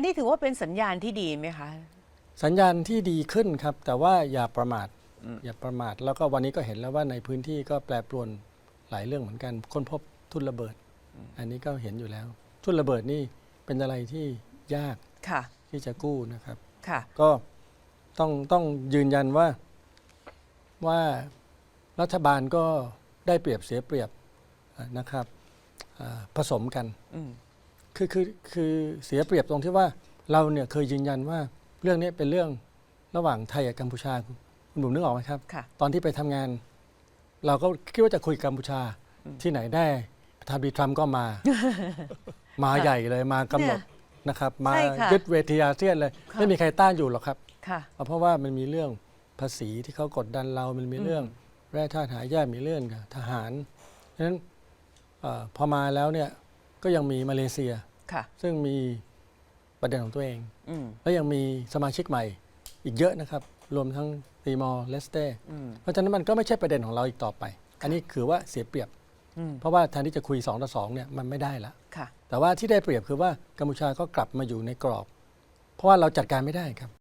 นนี้ถือว่าเป็นสัญญาณที่ดีไหมคะ สัญญาณที่ดีขึ้นครับ แต่ว่าอย่าประมาทอย่าประมาท แล้วก็วันนี้ก็เห็นแล้วว่าในพื้นที่ก็แปรปรวนหลายเรื่องเหมือนกัน ค้นพบทุ่นระเบิด อันนี้ก็เห็นอยู่แล้ว ทุ่นระเบิดนี่เป็นอะไรที่ยากค่ะ ที่จะกู้นะครับ ค่ะ ก็ต้องต้องยืนยันว่าว่ารัฐบาลก็ได้เปรียบเสียเปรียบอ่านะครับอ่าผสมกัน อืม คือคือคือเสียเปรียบตรงที่ว่าเราเนี่ยเคยยืนยันว่าเรื่องนี้เป็นเรื่องระหว่างไทยกับกัมพูชาคุณบุ๋มนึกออกไหมครับ ค่ะ ตอนที่ไปทำงาน เราก็คิดว่าจะคุยกัมพูชาที่ไหนได้ประธานบีทรัมป์ก็มา มาใหญ่เลยมากำหนดนะครับ มาใช่ค่ะยึดเวทีอาเซียนเลย ค่ะ ไม่มีใครต้านอยู่หรอกครับ ค่ะ เพราะว่ามันมีเรื่องภาษีที่เขากดดันเรา มันมีเรื่องแร่ธาตุหายากมีเรื่องกับทหารฉะนั้นเออพอมาแล้วเนี่ย ก็ยังมีมาเลเซีย ค่ะ ซึ่งมีประเด็นของตัวเอง อืมและยังมีสมาชิกใหม่อีกเยอะนะครับ รวมทั้งตีมอร์เลสเต้อืมเพราะฉะนั้นมันก็ไม่ใช่ประเด็นของเราอีกต่อไป อันนี้คือว่าเสียเปรียบ อืมเพราะว่าแทนที่จะคุย2ต่อ2เนี่ยมันไม่ได้ละ ค่ะ แต่ว่าที่ได้เปรียบคือว่ากัมพูชาก็กลับมาอยู่ในกรอบ เพราะว่าเราจัดการไม่ได้ครับ